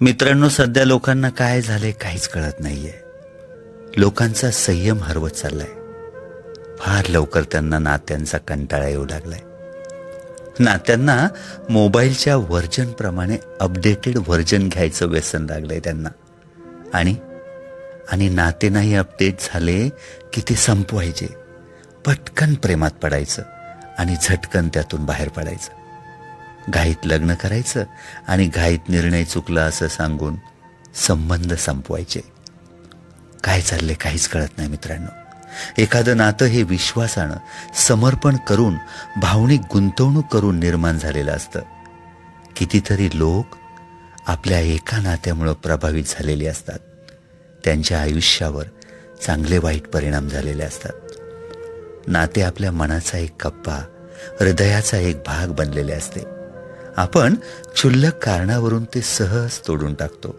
मित्रांनो सध्या लोकांना काय झाले काहीच कळत नाहीये. लोकांचा संयम हरवत चाललाय. फार लवकर त्यांना नात्यांचा कंटाळा येऊ लागलाय. नात्यांना मोबाईलच्या व्हर्जनप्रमाणे अपडेटेड व्हर्जन घ्यायचं व्यसन लागलंय त्यांना. आणि आणि नाते नाही अपडेट झाले की ते संपवायचे. पटकन प्रेमात पडायचं आणि झटकन त्यातून बाहेर पडायचं. घाईत लग्न करायचं आणि घाईत निर्णय चुकला असं सांगून संबंध संपवायचे. काय चालले काहीच कळत नाही मित्रांनो. एखादं नातं हे विश्वासानं समर्पण करून भावनिक गुंतवणूक करून निर्माण झालेलं असतं. कितीतरी लोक आपल्या एका नात्यामुळं प्रभावित झालेले असतात. त्यांच्या आयुष्यावर चांगले वाईट परिणाम झालेले असतात. नाते आपल्या मनाचा एक कप्पा हृदयाचा एक भाग बनलेले असते. आपण क्षुल्लक कारणावरून ते सहज तोडून टाकतो.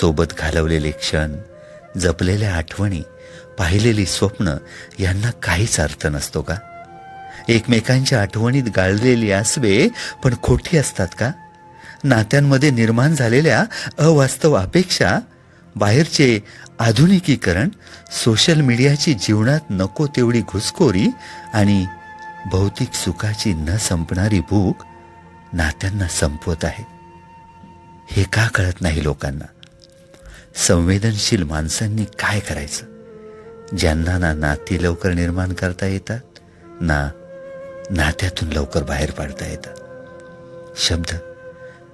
सोबत घालवलेले क्षण जपलेल्या आठवणी पाहिलेली स्वप्न यांना काहीच अर्थ नसतो का? एकमेकांच्या आठवणीत गाळलेली आसवे पण खोटी असतात का? नात्यांमध्ये निर्माण झालेल्या अवास्तव अपेक्षा बाहेरचे आधुनिकीकरण सोशल मीडियाची जीवनात नको तेवढी घुसखोरी आणि भौतिक सुखाची न संपणारी भूक नात्यांना संपवत आहे. हे का कळत नाही लोकांना? संवेदनशील माणसांनी काय करायचं? ज्यांना ना नाती लवकर निर्माण करता येतात ना नात्यातून लवकर बाहेर पाडता येतात. शब्द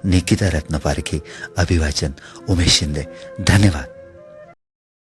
निकिता रत्नपारखी अभिवाचन उमेश शिंदे. धन्यवाद.